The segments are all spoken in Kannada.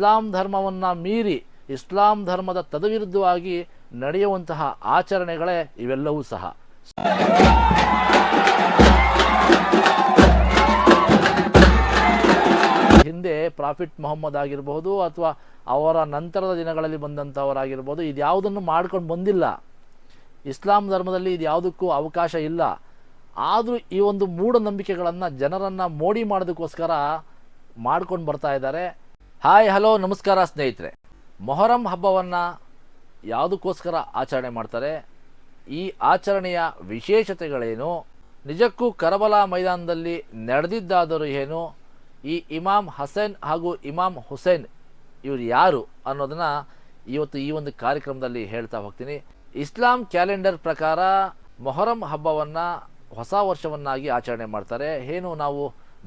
ಇಸ್ಲಾಂ ಧರ್ಮವನ್ನು ಮೀರಿ ಇಸ್ಲಾಂ ಧರ್ಮದ ತದವಿರುದ್ಧವಾಗಿ ನಡೆಯುವಂತಹ ಆಚರಣೆಗಳೇ ಇವೆಲ್ಲವೂ ಸಹ. ಹಿಂದೆ ಪ್ರಾಫಿಟ್ ಮೊಹಮ್ಮದ್ ಆಗಿರಬಹುದು ಅಥವಾ ಅವರ ನಂತರದ ದಿನಗಳಲ್ಲಿ ಬಂದಂಥವರಾಗಿರ್ಬೋದು ಇದ್ಯಾವುದನ್ನು ಮಾಡ್ಕೊಂಡು ಬಂದಿಲ್ಲ. ಇಸ್ಲಾಂ ಧರ್ಮದಲ್ಲಿ ಇದು ಯಾವುದಕ್ಕೂ ಅವಕಾಶ ಇಲ್ಲ. ಆದರೂ ಈ ಒಂದು ಮೂಢನಂಬಿಕೆಗಳನ್ನು ಜನರನ್ನು ಮೋಡಿ ಮಾಡೋದಕ್ಕೋಸ್ಕರ ಮಾಡ್ಕೊಂಡು ಬರ್ತಾ ಇದ್ದಾರೆ. ಹಾಯ್, ಹಲೋ, ನಮಸ್ಕಾರ ಸ್ನೇಹಿತರೆ. ಮೊಹರಂ ಹಬ್ಬವನ್ನು ಯಾವುದಕ್ಕೋಸ್ಕರ ಆಚರಣೆ ಮಾಡ್ತಾರೆ? ಈ ಆಚರಣೆಯ ವಿಶೇಷತೆಗಳೇನು? ನಿಜಕ್ಕೂ ಕರಬಲಾ ಮೈದಾನದಲ್ಲಿ ನಡೆದಿದ್ದಾದರೂ ಏನು? ಈ ಇಮಾಮ್ ಹಸೇನ್ ಹಾಗೂ ಇಮಾಮ್ ಹುಸೇನ್ ಇವರು ಯಾರು ಅನ್ನೋದನ್ನ ಇವತ್ತು ಈ ಒಂದು ಕಾರ್ಯಕ್ರಮದಲ್ಲಿ ಹೇಳ್ತಾ ಹೋಗ್ತೀನಿ. ಇಸ್ಲಾಂ ಕ್ಯಾಲೆಂಡರ್ ಪ್ರಕಾರ ಮೊಹರಂ ಹಬ್ಬವನ್ನು ಹೊಸ ವರ್ಷವನ್ನಾಗಿ ಆಚರಣೆ ಮಾಡ್ತಾರೆ. ಏನು ನಾವು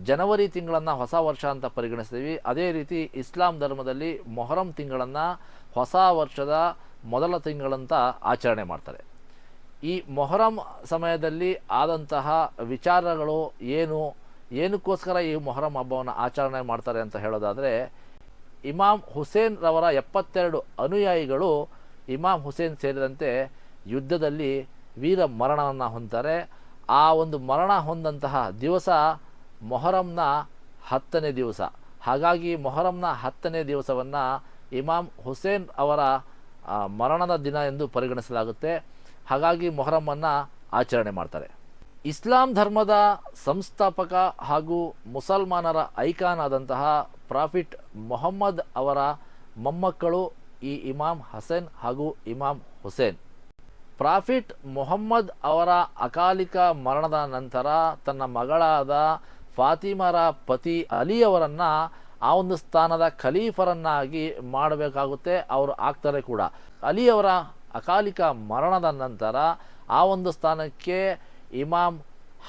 ಜನವರಿ ತಿಂಗಳನ್ನು ಹೊಸ ವರ್ಷ ಅಂತ ಪರಿಗಣಿಸ್ತೀವಿ. ಅದೇ ರೀತಿ ಇಸ್ಲಾಂ ಧರ್ಮದಲ್ಲಿ ಮೊಹರಂ ತಿಂಗಳನ್ನು ಹೊಸ ವರ್ಷದ ಮೊದಲ ತಿಂಗಳಂತ ಆಚರಣೆ ಮಾಡ್ತಾರೆ. ಈ ಮೊಹರಂ ಸಮಯದಲ್ಲಿ ಆದಂತಹ ವಿಚಾರಗಳು ಏನು, ಏನಕ್ಕೋಸ್ಕರ ಈ ಮೊಹರಂ ಹಬ್ಬವನ್ನು ಆಚರಣೆ ಮಾಡ್ತಾರೆ ಅಂತ ಹೇಳೋದಾದರೆ ಇಮಾಮ್ ಹುಸೇನ್ ರವರ ಎಪ್ಪತ್ತೆರಡು ಅನುಯಾಯಿಗಳು ಇಮಾಮ್ ಹುಸೇನ್ ಸೇರಿದಂತೆ ಯುದ್ಧದಲ್ಲಿ ವೀರ ಮರಣವನ್ನು ಹೊಂದ್ತಾರೆ. ಆ ಒಂದು ಮರಣ ಹೊಂದಂತಹ ದಿವಸ ಮೊಹರಂನ ಹತ್ತನೇ ದಿವಸ. ಹಾಗಾಗಿ ಮೊಹರಂನ ಹತ್ತನೇ ದಿವಸವನ್ನು ಇಮಾಮ್ ಹುಸೇನ್ ಅವರ ಮರಣದ ದಿನ ಎಂದು ಪರಿಗಣಿಸಲಾಗುತ್ತೆ. ಹಾಗಾಗಿ ಮೊಹರಮನ್ನು ಆಚರಣೆ ಮಾಡ್ತಾರೆ. ಇಸ್ಲಾಂ ಧರ್ಮದ ಸಂಸ್ಥಾಪಕ ಹಾಗೂ ಮುಸಲ್ಮಾನರ ಐಕಾನ್ ಆದಂತಹ ಪ್ರಾಫಿಟ್ ಮೊಹಮ್ಮದ್ ಅವರ ಮೊಮ್ಮಕ್ಕಳು ಈ ಇಮಾಮ್ ಹಸೇನ್ ಹಾಗೂ ಇಮಾಮ್ ಹುಸೇನ್. ಪ್ರಾಫಿಟ್ ಮೊಹಮ್ಮದ್ ಅವರ ಅಕಾಲಿಕ ಮರಣದ ನಂತರ ತನ್ನ ಮಗಳಾದ ಫಾತಿಮರ ಪತಿ ಅಲಿಯವರನ್ನು ಆ ಒಂದು ಸ್ಥಾನದ ಖಲೀಫರನ್ನಾಗಿ ಮಾಡಬೇಕಾಗುತ್ತೆ, ಅವರು ಆಗ್ತಾರೆ ಕೂಡ. ಅಲಿಯವರ ಅಕಾಲಿಕ ಮರಣದ ನಂತರ ಆ ಒಂದು ಸ್ಥಾನಕ್ಕೆ ಇಮಾಮ್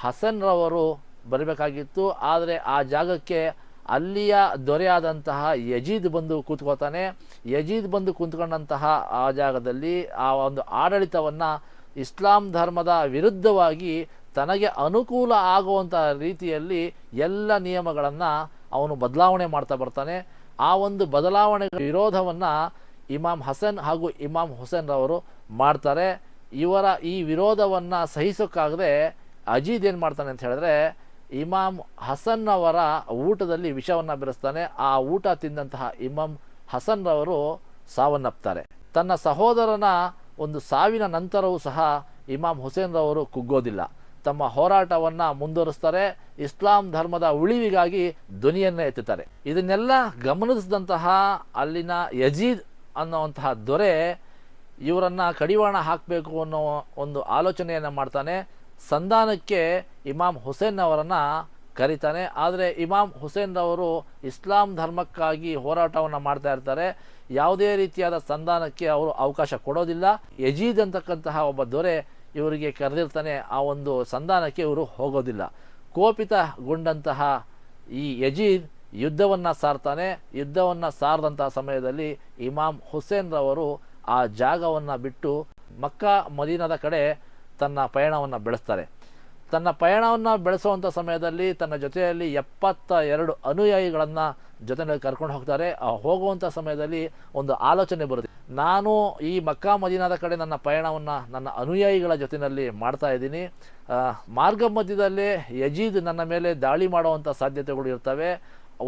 ಹಸನ್ರವರು ಬರಬೇಕಾಗಿತ್ತು. ಆದರೆ ಆ ಜಾಗಕ್ಕೆ ಅಲ್ಲಿಯ ದೊರೆಯಾದಂತಹ ಯಜೀದ್ ಬಂದು ಕೂತ್ಕೋತಾನೆ ಯಜೀದ್ ಬಂದು ಕೂತ್ಕೊಂಡಂತಹ ಆ ಜಾಗದಲ್ಲಿ ಆ ಒಂದು ಆಡಳಿತವನ್ನು ಇಸ್ಲಾಂ ಧರ್ಮದ ವಿರುದ್ಧವಾಗಿ ತನಗೆ ಅನುಕೂಲ ಆಗುವಂಥ ರೀತಿಯಲ್ಲಿ ಎಲ್ಲ ನಿಯಮಗಳನ್ನು ಅವನು ಬದಲಾವಣೆ ಮಾಡ್ತಾ ಬರ್ತಾನೆ. ಆ ಒಂದು ಬದಲಾವಣೆ ವಿರೋಧವನ್ನು ಇಮಾಮ್ ಹಸನ್ ಹಾಗೂ ಇಮಾಮ್ ಹುಸೇನ್ ರವರು ಮಾಡ್ತಾರೆ. ಇವರ ಈ ವಿರೋಧವನ್ನು ಸಹಿಸೋಕ್ಕಾಗದೆ ಅಜೀದ್ ಏನು ಮಾಡ್ತಾನೆ ಅಂತ ಹೇಳಿದ್ರೆ ಇಮಾಮ್ ಹಸನ್ನವರ ಊಟದಲ್ಲಿ ವಿಷವನ್ನು ಬೆರೆಸ್ತಾನೆ. ಆ ಊಟ ತಿಂದಂತಹ ಇಮಾಮ್ ಹಸನ್ರವರು ಸಾವನ್ನಪ್ತಾರೆ. ತನ್ನ ಸಹೋದರನ ಒಂದು ಸಾವಿನ ನಂತರವೂ ಸಹ ಇಮಾಮ್ ಹುಸೇನ್ ರವರು ಕುಗ್ಗೋದಿಲ್ಲ. ತಮ್ಮ ಹೋರಾಟವನ್ನು ಮುಂದುವರಿಸ್ತಾರೆ. ಇಸ್ಲಾಂ ಧರ್ಮದ ಉಳಿವಿಗಾಗಿ ಧ್ವನಿಯನ್ನು ಎತ್ತುತ್ತಾರೆ. ಇದನ್ನೆಲ್ಲ ಗಮನಿಸಿದಂತಹ ಅಲ್ಲಿನ ಯಜೀದ್ ಅನ್ನುವಂತಹ ದೊರೆ ಇವರನ್ನು ಕಡಿವಾಣ ಹಾಕಬೇಕು ಅನ್ನೋ ಒಂದು ಆಲೋಚನೆಯನ್ನು ಮಾಡ್ತಾನೆ. ಸಂಧಾನಕ್ಕೆ ಇಮಾಮ್ ಹುಸೇನ್ ಅವರನ್ನು ಕರೀತಾನೆ. ಆದರೆ ಇಮಾಮ್ ಹುಸೇನ್ ಅವರು ಇಸ್ಲಾಂ ಧರ್ಮಕ್ಕಾಗಿ ಹೋರಾಟವನ್ನು ಮಾಡ್ತಾ ಇರ್ತಾರೆ. ಯಾವುದೇ ರೀತಿಯಾದ ಸಂಧಾನಕ್ಕೆ ಅವರು ಅವಕಾಶ ಕೊಡೋದಿಲ್ಲ. ಯಜೀದ್ ಅಂತಕ್ಕಂತಹ ಒಬ್ಬ ದೊರೆ ಇವರಿಗೆ ಕರೆದಿರ್ತಾನೆ, ಆ ಒಂದು ಸಂಧಾನಕ್ಕೆ ಇವರು ಹೋಗೋದಿಲ್ಲ. ಕೋಪಿತಗೊಂಡಂತಹ ಈ ಯಜೀದ್ ಯುದ್ಧವನ್ನು ಸಾರ್ತಾನೆ. ಯುದ್ಧವನ್ನು ಸಾರದಂತಹ ಸಮಯದಲ್ಲಿ ಇಮಾಮ್ ಹುಸೇನ್ ರವರು ಆ ಜಾಗವನ್ನು ಬಿಟ್ಟು ಮಕ್ಕಾ, ಮದೀನದ ಕಡೆ ತನ್ನ ಪಯಣವನ್ನು ಬೆಳೆಸ್ತಾರೆ. ತನ್ನ ಪಯಣವನ್ನು ಬೆಳೆಸುವಂಥ ಸಮಯದಲ್ಲಿ ತನ್ನ ಜೊತೆಯಲ್ಲಿ ಎಪ್ಪತ್ತ ಎರಡು ಅನುಯಾಯಿಗಳನ್ನು ಜೊತೆಯಲ್ಲಿ ಕರ್ಕೊಂಡು ಹೋಗ್ತಾರೆ. ಆ ಹೋಗುವಂಥ ಸಮಯದಲ್ಲಿ ಒಂದು ಆಲೋಚನೆ ಬರುತ್ತೆ. ನಾನು ಈ ಮಕ್ಕಾ ಮದೀನಾದ ಕಡೆ ನನ್ನ ಪಯಣವನ್ನು ನನ್ನ ಅನುಯಾಯಿಗಳ ಜೊತೆಯಲ್ಲಿ ಮಾಡ್ತಾ ಇದ್ದೀನಿ. ಮಾರ್ಗ ಮಧ್ಯದಲ್ಲೇ ಯಜೀದ್ ನನ್ನ ಮೇಲೆ ದಾಳಿ ಮಾಡುವಂಥ ಸಾಧ್ಯತೆಗಳು ಇರ್ತವೆ.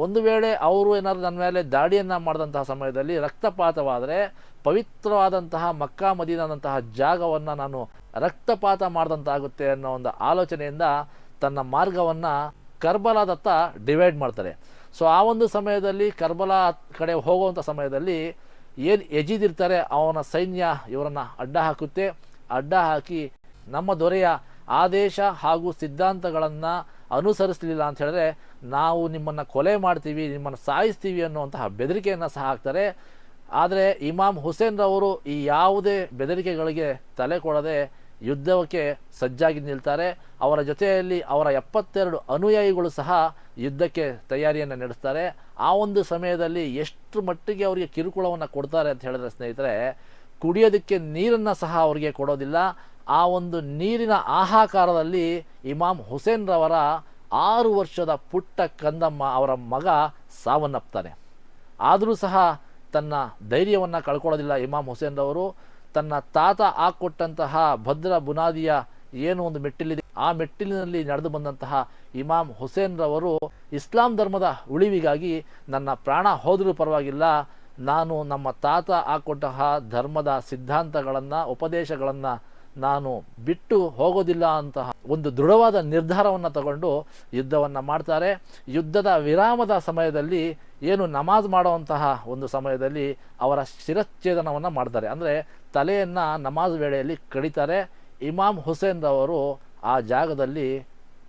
ಒಂದು ವೇಳೆ ಅವರು ಏನಾದರೂ ನನ್ನ ಮೇಲೆ ದಾಳಿಯನ್ನು ಮಾಡಿದಂತಹ ಸಮಯದಲ್ಲಿ ರಕ್ತಪಾತವಾದರೆ ಪವಿತ್ರವಾದಂತಹ ಮಕ್ಕಾ ಮದೀನಾದಂತಹ ಜಾಗವನ್ನು ನಾನು ರಕ್ತಪಾತ ಮಾಡಿದಂತಾಗುತ್ತೆ ಅನ್ನೋ ಒಂದು ಆಲೋಚನೆಯಿಂದ ತನ್ನ ಮಾರ್ಗವನ್ನು ಕರ್ಬಲಾದತ್ತ ಡಿವೈಡ್ ಮಾಡ್ತಾರೆ. ಸೊ ಆ ಒಂದು ಸಮಯದಲ್ಲಿ ಕರ್ಬಲಾ ಕಡೆ ಹೋಗುವಂಥ ಸಮಯದಲ್ಲಿ ಏನು ಎಜಿದಿರ್ತಾರೆ ಅವನ ಸೈನ್ಯ ಇವರನ್ನು ಅಡ್ಡ ಹಾಕುತ್ತೆ. ಅಡ್ಡ ಹಾಕಿ ನಮ್ಮ ದೊರೆಯ ಆದೇಶ ಹಾಗೂ ಸಿದ್ಧಾಂತಗಳನ್ನು ಅನುಸರಿಸಲಿಲ್ಲ ಅಂತ ಹೇಳಿದ್ರೆ ನಾವು ನಿಮ್ಮನ್ನು ಕೊಲೆ ಮಾಡ್ತೀವಿ, ನಿಮ್ಮನ್ನು ಸಾಯಿಸ್ತೀವಿ ಅನ್ನುವಂತಹ ಬೆದರಿಕೆಯನ್ನು ಸಹ ಹಾಕ್ತಾರೆ. ಆದರೆ ಇಮಾಮ್ ಹುಸೇನ್ ರವರು ಈ ಯಾವುದೇ ಬೆದರಿಕೆಗಳಿಗೆ ತಲೆ ಕೊಡದೆ ಯುದ್ಧಕ್ಕೆ ಸಜ್ಜಾಗಿ ನಿಲ್ತಾರೆ. ಅವರ ಜೊತೆಯಲ್ಲಿ ಅವರ ಎಪ್ಪತ್ತೆರಡು ಅನುಯಾಯಿಗಳು ಸಹ ಯುದ್ಧಕ್ಕೆ ತಯಾರಿಯನ್ನು ನಡೆಸ್ತಾರೆ. ಆ ಒಂದು ಸಮಯದಲ್ಲಿ ಎಷ್ಟು ಮಟ್ಟಿಗೆ ಅವರಿಗೆ ಕಿರುಕುಳವನ್ನು ಕೊಡ್ತಾರೆ ಅಂತ ಹೇಳಿದ್ರೆ ಸ್ನೇಹಿತರೆ, ಕುಡಿಯೋದಕ್ಕೆ ನೀರನ್ನು ಸಹ ಅವರಿಗೆ ಕೊಡೋದಿಲ್ಲ. ಆ ಒಂದು ನೀರಿನ ಆಹಾಕಾರದಲ್ಲಿ ಇಮಾಮ್ ಹುಸೇನ್ ರವರ ಆರು ವರ್ಷದ ಪುಟ್ಟ ಕಂದಮ್ಮ ಅವರ ಮಗ ಸಾವನ್ನಪ್ತಾನೆ ಆದರೂ ಸಹ ತನ್ನ ಧೈರ್ಯವನ್ನು ಕಳ್ಕೊಳ್ಳೋದಿಲ್ಲ ಇಮಾಮ್ ಹುಸೇನ್ ರವರು ತನ್ನ ತಾತ ಹಾಕ್ಕೊಟ್ಟಂತಹ ಭದ್ರ ಬುನಾದಿಯ ಏನು ಒಂದು ಮೆಟ್ಟಿಲಿದೆ, ಆ ಮೆಟ್ಟಿಲಿನಲ್ಲಿ ನಡೆದು ಬಂದಂತಹ ಇಮಾಮ್ ಹುಸೇನ್ ರವರು ಇಸ್ಲಾಂ ಧರ್ಮದ ಉಳಿವಿಗಾಗಿ ನನ್ನ ಪ್ರಾಣ ಹೋದರೂ ಪರವಾಗಿಲ್ಲ, ನಾನು ನಮ್ಮ ತಾತ ಹಾಕೊಟ್ಟಹ ಧರ್ಮದ ಸಿದ್ಧಾಂತಗಳನ್ನು, ಉಪದೇಶಗಳನ್ನು ನಾನು ಬಿಟ್ಟು ಹೋಗೋದಿಲ್ಲ ಅಂತಹ ಒಂದು ದೃಢವಾದ ನಿರ್ಧಾರವನ್ನು ತಗೊಂಡು ಯುದ್ಧವನ್ನು ಮಾಡ್ತಾರೆ. ಯುದ್ಧದ ವಿರಾಮದ ಸಮಯದಲ್ಲಿ ಏನು ನಮಾಜ್ ಮಾಡುವಂತಹ ಒಂದು ಸಮಯದಲ್ಲಿ ಅವರ ಶಿರಚ್ಛೇದನವನ್ನು ಮಾಡ್ತಾರೆ. ಅಂದರೆ ತಲೆಯನ್ನು ನಮಾಜ್ ವೇಳೆಯಲ್ಲಿ ಕಡಿತಾರೆ. ಇಮಾಮ್ ಹುಸೇನ್ ರವರು ಆ ಜಾಗದಲ್ಲಿ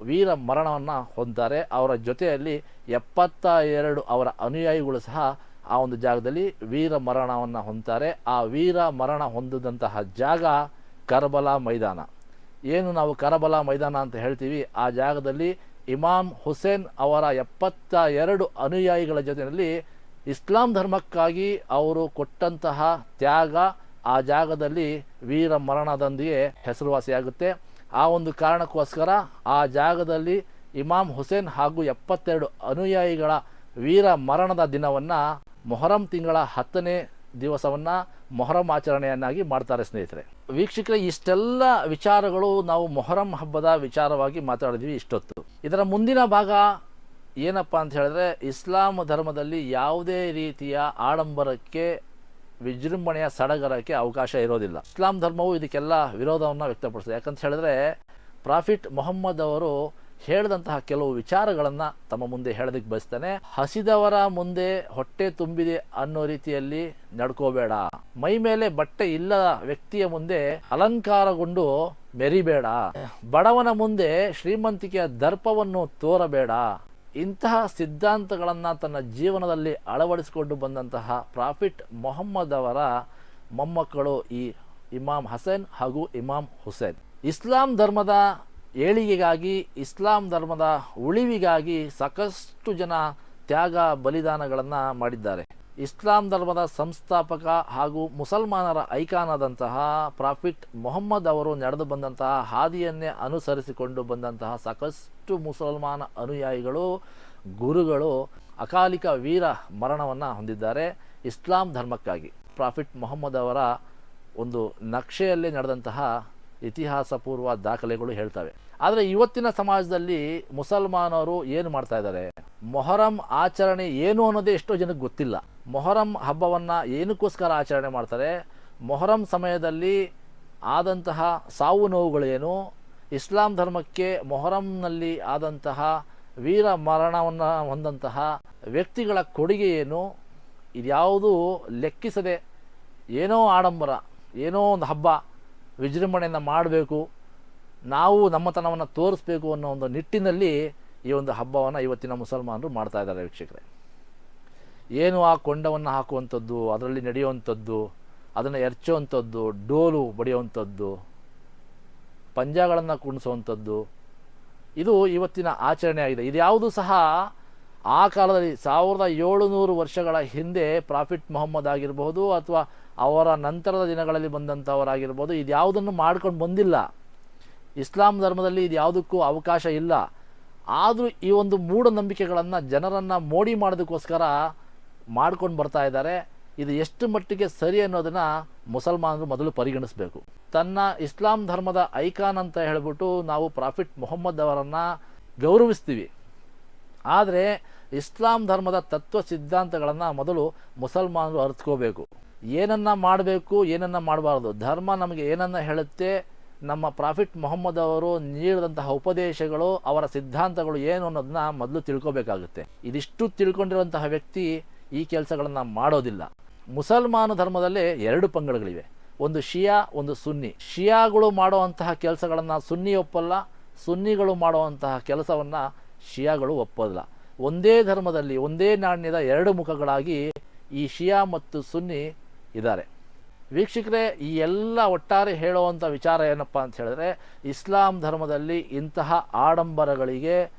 ವೀರ ಮರಣವನ್ನು ಹೊಂದ್ತಾರೆ. ಅವರ ಜೊತೆಯಲ್ಲಿ ಎಪ್ಪತ್ತ ಎರಡು ಅವರ ಅನುಯಾಯಿಗಳು ಸಹ ಆ ಒಂದು ಜಾಗದಲ್ಲಿ ವೀರ ಮರಣವನ್ನು ಹೊಂದ್ತಾರೆ. ಆ ವೀರ ಮರಣ ಹೊಂದಿದಂತಹ ಜಾಗ ಕರ್ಬಲಾ ಮೈದಾನ. ಏನು ನಾವು ಕರಬಲ ಮೈದಾನ ಅಂತ ಹೇಳ್ತೀವಿ, ಆ ಜಾಗದಲ್ಲಿ ಇಮಾಮ್ ಹುಸೇನ್ ಅವರ ಎಪ್ಪತ್ತ ಎರಡು ಅನುಯಾಯಿಗಳ ಜೊತೆಯಲ್ಲಿ ಇಸ್ಲಾಂ ಧರ್ಮಕ್ಕಾಗಿ ಅವರು ಕೊಟ್ಟಂತಹ ತ್ಯಾಗ ಆ ಜಾಗದಲ್ಲಿ ವೀರ ಮರಣದೊಂದಿಗೆ ಹೆಸರುವಾಸಿಯಾಗುತ್ತೆ. ಆ ಒಂದು ಕಾರಣಕ್ಕೋಸ್ಕರ ಆ ಜಾಗದಲ್ಲಿ ಇಮಾಮ್ ಹುಸೇನ್ ಹಾಗೂ ಎಪ್ಪತ್ತೆರಡು ಅನುಯಾಯಿಗಳ ವೀರ ಮರಣದ ದಿನವನ್ನು ಮೊಹರಂ ತಿಂಗಳ ಹತ್ತನೇ ದಿವಸವನ್ನು ಮೊಹರಂ ಆಚರಣೆಯನ್ನಾಗಿ ಮಾಡ್ತಾರೆ ಸ್ನೇಹಿತರೆ. ವೀಕ್ಷಕರೇ, ಇಷ್ಟೆಲ್ಲ ವಿಚಾರಗಳು ನಾವು ಮೊಹರಂ ಹಬ್ಬದ ವಿಚಾರವಾಗಿ ಮಾತಾಡಿದ್ವಿ ಇಷ್ಟೊತ್ತು. ಇದರ ಮುಂದಿನ ಭಾಗ ಏನಪ್ಪ ಅಂತ ಹೇಳಿದ್ರೆ, ಇಸ್ಲಾಂ ಧರ್ಮದಲ್ಲಿ ಯಾವುದೇ ರೀತಿಯ ಆಡಂಬರಕ್ಕೆ, ವಿಜೃಂಭಣೆಯ ಸಡಗರಕ್ಕೆ ಅವಕಾಶ ಇರೋದಿಲ್ಲ. ಇಸ್ಲಾಂ ಧರ್ಮವು ಇದಕ್ಕೆಲ್ಲ ವಿರೋಧವನ್ನು ವ್ಯಕ್ತಪಡಿಸಿದೆ ಯಾಕಂತ ಹೇಳಿದ್ರೆ, ಪ್ರಾಫಿಟ್ ಮೊಹಮ್ಮದ್ ಅವರು ಹೇಳಿದಂತಹ ಕೆಲವು ವಿಚಾರಗಳನ್ನು ತಮ್ಮ ಮುಂದೆ ಹೇಳೋದಕ್ಕೆ ಬಯಸ್ತಾನೆ. ಹಸಿದವರ ಮುಂದೆ ಹೊಟ್ಟೆ ತುಂಬಿದೆ ಅನ್ನೋ ರೀತಿಯಲ್ಲಿ ನಡ್ಕೋಬೇಡ. ಮೈ ಮೇಲೆ ಬಟ್ಟೆ ಇಲ್ಲ ವ್ಯಕ್ತಿಯ ಮುಂದೆ ಅಲಂಕಾರಗೊಂಡು ಮೆರಿಬೇಡ. ಬಡವನ ಮುಂದೆ ಶ್ರೀಮಂತಿಕೆಯ ದರ್ಪವನ್ನು ತೋರಬೇಡ. ಇಂತಹ ಸಿದ್ಧಾಂತಗಳನ್ನು ತನ್ನ ಜೀವನದಲ್ಲಿ ಅಳವಡಿಸಿಕೊಂಡು ಬಂದಂತಹ ಪ್ರಾಫಿಟ್ ಮೊಹಮ್ಮದ್ ಅವರ ಮೊಮ್ಮಕ್ಕಳು ಈ ಇಮಾಮ್ ಹಸೇನ್ ಹಾಗೂ ಇಮಾಮ್ ಹುಸೇನ್. ಇಸ್ಲಾಂ ಧರ್ಮದ ಏಳಿಗೆಗಾಗಿ, ಇಸ್ಲಾಂ ಧರ್ಮದ ಉಳಿವಿಗಾಗಿ ಸಾಕಷ್ಟು ಜನ ತ್ಯಾಗ ಬಲಿದಾನಗಳನ್ನು ಮಾಡಿದ್ದಾರೆ. ಇಸ್ಲಾಂ ಧರ್ಮದ ಸಂಸ್ಥಾಪಕ ಹಾಗೂ ಮುಸಲ್ಮಾನರ ಐಕಾನದಂತಹ ಪ್ರಾಫಿಟ್ ಮೊಹಮ್ಮದ್ ಅವರು ನಡೆದು ಬಂದಂತಹ ಹಾದಿಯನ್ನೇ ಅನುಸರಿಸಿಕೊಂಡು ಬಂದಂತಹ ಸಾಕಷ್ಟು ಮುಸಲ್ಮಾನ ಅನುಯಾಯಿಗಳು, ಗುರುಗಳು ಅಕಾಲಿಕ ವೀರ ಮರಣವನ್ನು ಹೊಂದಿದ್ದಾರೆ ಇಸ್ಲಾಂ ಧರ್ಮಕ್ಕಾಗಿ. ಪ್ರಾಫಿಟ್ ಮೊಹಮ್ಮದ್ ಅವರ ಒಂದು ನಕ್ಷೆಯಲ್ಲೇ ನಡೆದಂತಹ ಇತಿಹಾಸ ಪೂರ್ವ ದಾಖಲೆಗಳು ಹೇಳ್ತವೆ. ಆದರೆ ಇವತ್ತಿನ ಸಮಾಜದಲ್ಲಿ ಮುಸಲ್ಮಾನರು ಏನು ಮಾಡ್ತಾ ಇದ್ದಾರೆ? ಮೊಹರಂ ಆಚರಣೆ ಏನು ಅನ್ನೋದೇ ಎಷ್ಟೋ ಜನಕ್ಕೆ ಗೊತ್ತಿಲ್ಲ. ಮೊಹರಂ ಹಬ್ಬವನ್ನು ಏನಕ್ಕೋಸ್ಕರ ಆಚರಣೆ ಮಾಡ್ತಾರೆ? ಮೊಹರಂ ಸಮಯದಲ್ಲಿ ಆದಂತಹ ಸಾವು ನೋವುಗಳೇನು? ಇಸ್ಲಾಂ ಧರ್ಮಕ್ಕೆ ಮೊಹರಂನಲ್ಲಿ ಆದಂತಹ ವೀರ ಮರಣವನ್ನು ಹೊಂದಂತಹ ವ್ಯಕ್ತಿಗಳ ಕೊಡುಗೆ ಏನು? ಇದ್ಯಾವುದೂ ಲೆಕ್ಕಿಸದೆ ಏನೋ ಆಡಂಬರ, ಏನೋ ಒಂದು ಹಬ್ಬ ವಿಜೃಂಭಣೆಯನ್ನು ಮಾಡಬೇಕು, ನಾವು ನಮ್ಮತನವನ್ನು ತೋರಿಸ್ಬೇಕು ಅನ್ನೋ ಒಂದು ನಿಟ್ಟಿನಲ್ಲಿ ಈ ಒಂದು ಹಬ್ಬವನ್ನು ಇವತ್ತಿನ ಮುಸಲ್ಮಾನರು ಮಾಡ್ತಾ ಇದ್ದಾರೆ ವೀಕ್ಷಕರೇ. ಏನು ಆ ಕೊಂಡವನ್ನು ಹಾಕುವಂಥದ್ದು, ಅದರಲ್ಲಿ ನಡೆಯುವಂಥದ್ದು, ಅದನ್ನು ಎರಚುವಂಥದ್ದು, ಡೋಲು ಬಡಿಯುವಂಥದ್ದು, ಪಂಜಗಳನ್ನು ಕುಣಿಸುವಂಥದ್ದು, ಇದು ಇವತ್ತಿನ ಆಚರಣೆ ಆಗಿದೆ ಇದ್ಯಾವುದು ಸಹ ಆ ಕಾಲದಲ್ಲಿ ಸಾವಿರದ ಏಳುನೂರು ವರ್ಷಗಳ ಹಿಂದೆ ಪ್ರಾಫಿಟ್ ಮೊಹಮ್ಮದ್ ಆಗಿರಬಹುದು ಅಥವಾ ಅವರ ನಂತರದ ದಿನಗಳಲ್ಲಿ ಬಂದಂಥವರಾಗಿರ್ಬೋದು ಇದ್ಯಾವುದನ್ನು ಮಾಡ್ಕೊಂಡು ಬಂದಿಲ್ಲ. ಇಸ್ಲಾಂ ಧರ್ಮದಲ್ಲಿ ಇದು ಯಾವುದಕ್ಕೂ ಅವಕಾಶ ಇಲ್ಲ. ಆದರೂ ಈ ಒಂದು ಮೂಢನಂಬಿಕೆಗಳನ್ನು ಜನರನ್ನು ಮೋಡಿ ಮಾಡೋದಕ್ಕೋಸ್ಕರ ಮಾಡ್ಕೊಂಡು ಬರ್ತಾ ಇದ್ದಾರೆ. ಇದು ಎಷ್ಟು ಮಟ್ಟಿಗೆ ಸರಿ ಅನ್ನೋದನ್ನು ಮುಸಲ್ಮಾನರು ಮೊದಲು ಪರಿಗಣಿಸಬೇಕು. ತನ್ನ ಇಸ್ಲಾಂ ಧರ್ಮದ ಐಕಾನ್ ಅಂತ ಹೇಳಿಬಿಟ್ಟು ನಾವು ಪ್ರಾಫಿಟ್ ಮೊಹಮ್ಮದ್ ಅವರನ್ನು ಗೌರವಿಸ್ತೀವಿ. ಆದರೆ ಇಸ್ಲಾಂ ಧರ್ಮದ ತತ್ವ ಸಿದ್ಧಾಂತಗಳನ್ನು ಮೊದಲು ಮುಸಲ್ಮಾನರು ಅರ್ಥಕೋಬೇಕು ಏನನ್ನ ಮಾಡಬೇಕು, ಏನನ್ನ ಮಾಡಬಾರ್ದು. ಧರ್ಮ ನಮಗೆ ಏನನ್ನ ಹೇಳುತ್ತೆ, ನಮ್ಮ ಪ್ರಾಫಿಟ್ ಮೊಹಮ್ಮದ್ ಅವರು ನೀಡಿದಂತಹ ಉಪದೇಶಗಳು, ಅವರ ಸಿದ್ಧಾಂತಗಳು ಏನು ಅನ್ನೋದನ್ನ ಮೊದಲು ತಿಳ್ಕೋಬೇಕಾಗುತ್ತೆ. ಇದಿಷ್ಟು ತಿಳ್ಕೊಂಡಿರುವಂತಹ ವ್ಯಕ್ತಿ ಈ ಕೆಲಸಗಳನ್ನು ಮಾಡೋದಿಲ್ಲ. ಮುಸಲ್ಮಾನ ಧರ್ಮದಲ್ಲೇ ಎರಡು ಪಂಗಡಗಳಿವೆ. ಒಂದು ಶಿಯಾ, ಒಂದು ಸುನ್ನಿ. ಶಿಯಾಗಳು ಮಾಡುವಂತಹ ಕೆಲಸಗಳನ್ನು ಸುನ್ನಿ ಒಪ್ಪಲ್ಲ ಸುನ್ನಿಗಳು ಮಾಡುವಂತಹ ಕೆಲಸವನ್ನು ಶಿಯಾಗಳು ಒಪ್ಪೋದಿಲ್ಲ. ಒಂದೇ ಧರ್ಮದಲ್ಲಿ ಒಂದೇ ನಾಣ್ಯದ ಎರಡು ಮುಖಗಳಾಗಿ ಈ ಶಿಯಾ ಮತ್ತು ಸುನ್ನಿ ಇದ್ದಾರೆ. ವೀಕ್ಷಕರೇ, ಈ ಎಲ್ಲ ಒಟ್ಟಾರೆ ಹೇಳುವಂಥ ವಿಚಾರ ಏನಪ್ಪ ಅಂತ ಹೇಳಿದ್ರೆ, ಇಸ್ಲಾಂ ಧರ್ಮದಲ್ಲಿ ಇಂತಹ ಆಡಂಬರಗಳಿಗೆ,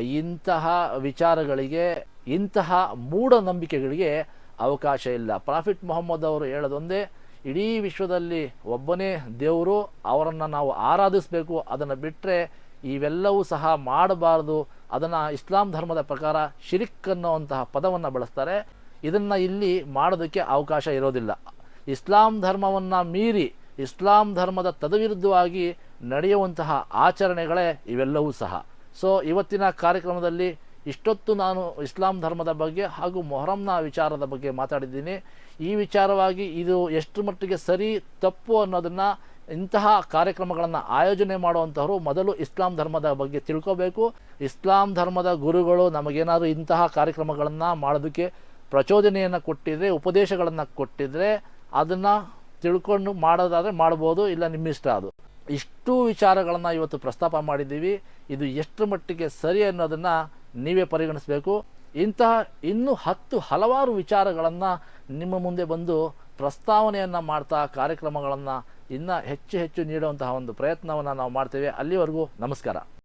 ಇಂತಹ ವಿಚಾರಗಳಿಗೆ, ಇಂತಹ ಮೂಢನಂಬಿಕೆಗಳಿಗೆ ಅವಕಾಶ ಇಲ್ಲ. ಪ್ರಾಫಿಟ್ ಮೊಹಮ್ಮದ್ ಅವರು ಹೇಳೋದೊಂದೇ, ಇಡೀ ವಿಶ್ವದಲ್ಲಿ ಒಬ್ಬನೇ ದೇವರು, ಅವರನ್ನು ನಾವು ಆರಾಧಿಸಬೇಕು, ಅದನ್ನು ಬಿಟ್ಟರೆ ಇವೆಲ್ಲವೂ ಸಹ ಮಾಡಬಾರದು ಅದನ್ನು ಇಸ್ಲಾಂ ಧರ್ಮದ ಪ್ರಕಾರ ಶಿರಿಕ್ ಅನ್ನುವಂತಹ ಪದವನ್ನು ಬಳಸ್ತಾರೆ. ಇದನ್ನು ಇಲ್ಲಿ ಮಾಡೋದಕ್ಕೆ ಅವಕಾಶ ಇರೋದಿಲ್ಲ. ಇಸ್ಲಾಂ ಧರ್ಮವನ್ನು ಮೀರಿ ಇಸ್ಲಾಂ ಧರ್ಮದ ತದವಿರುದ್ಧವಾಗಿ ನಡೆಯುವಂತಹ ಆಚರಣೆಗಳೇ ಇವೆಲ್ಲವೂ ಸಹ. ಸೊ ಇವತ್ತಿನ ಕಾರ್ಯಕ್ರಮದಲ್ಲಿ ಇಷ್ಟೊತ್ತು ನಾನು ಇಸ್ಲಾಂ ಧರ್ಮದ ಬಗ್ಗೆ ಹಾಗೂ ಮೊಹರಂನ ವಿಚಾರದ ಬಗ್ಗೆ ಮಾತಾಡಿದ್ದೀನಿ. ಈ ವಿಚಾರವಾಗಿ ಇದು ಎಷ್ಟು ಮಟ್ಟಿಗೆ ಸರಿ, ತಪ್ಪು ಅನ್ನೋದನ್ನು ಇಂತಹ ಕಾರ್ಯಕ್ರಮಗಳನ್ನು ಆಯೋಜನೆ ಮಾಡುವಂಥವರು ಮೊದಲು ಇಸ್ಲಾಂ ಧರ್ಮದ ಬಗ್ಗೆ ತಿಳ್ಕೋಬೇಕು. ಇಸ್ಲಾಂ ಧರ್ಮದ ಗುರುಗಳು ನಮಗೇನಾದರೂ ಇಂತಹ ಕಾರ್ಯಕ್ರಮಗಳನ್ನು ಮಾಡೋದಕ್ಕೆ ಪ್ರಚೋದನೆಯನ್ನು ಕೊಟ್ಟಿದ್ರೆ, ಉಪದೇಶಗಳನ್ನು ಕೊಟ್ಟಿದ್ರೆ ಅದನ್ನು ತಿಳ್ಕೊಂಡು ಮಾಡೋದಾದರೆ ಮಾಡ್ಬೋದು, ಇಲ್ಲ ನಿಮ್ಮಿಷ್ಟ ಅದು. ಇಷ್ಟು ವಿಚಾರಗಳನ್ನು ಇವತ್ತು ಪ್ರಸ್ತಾಪ ಮಾಡಿದ್ದೀವಿ. ಇದು ಎಷ್ಟು ಮಟ್ಟಿಗೆ ಸರಿ ಅನ್ನೋದನ್ನು ನೀವೇ ಪರಿಗಣಿಸಬೇಕು. ಇಂತಹ ಇನ್ನೂ ಹತ್ತು ಹಲವಾರು ವಿಚಾರಗಳನ್ನು ನಿಮ್ಮ ಮುಂದೆ ಬಂದು ಪ್ರಸ್ತಾವನೆಯನ್ನು ಮಾಡ್ತಾ ಕಾರ್ಯಕ್ರಮಗಳನ್ನು ಇನ್ನೂ ಹೆಚ್ಚು ಹೆಚ್ಚು ನೀಡುವಂತಹ ಒಂದು ಪ್ರಯತ್ನವನ್ನು ನಾವು ಮಾಡ್ತೇವೆ. ಅಲ್ಲಿವರೆಗೂ ನಮಸ್ಕಾರ.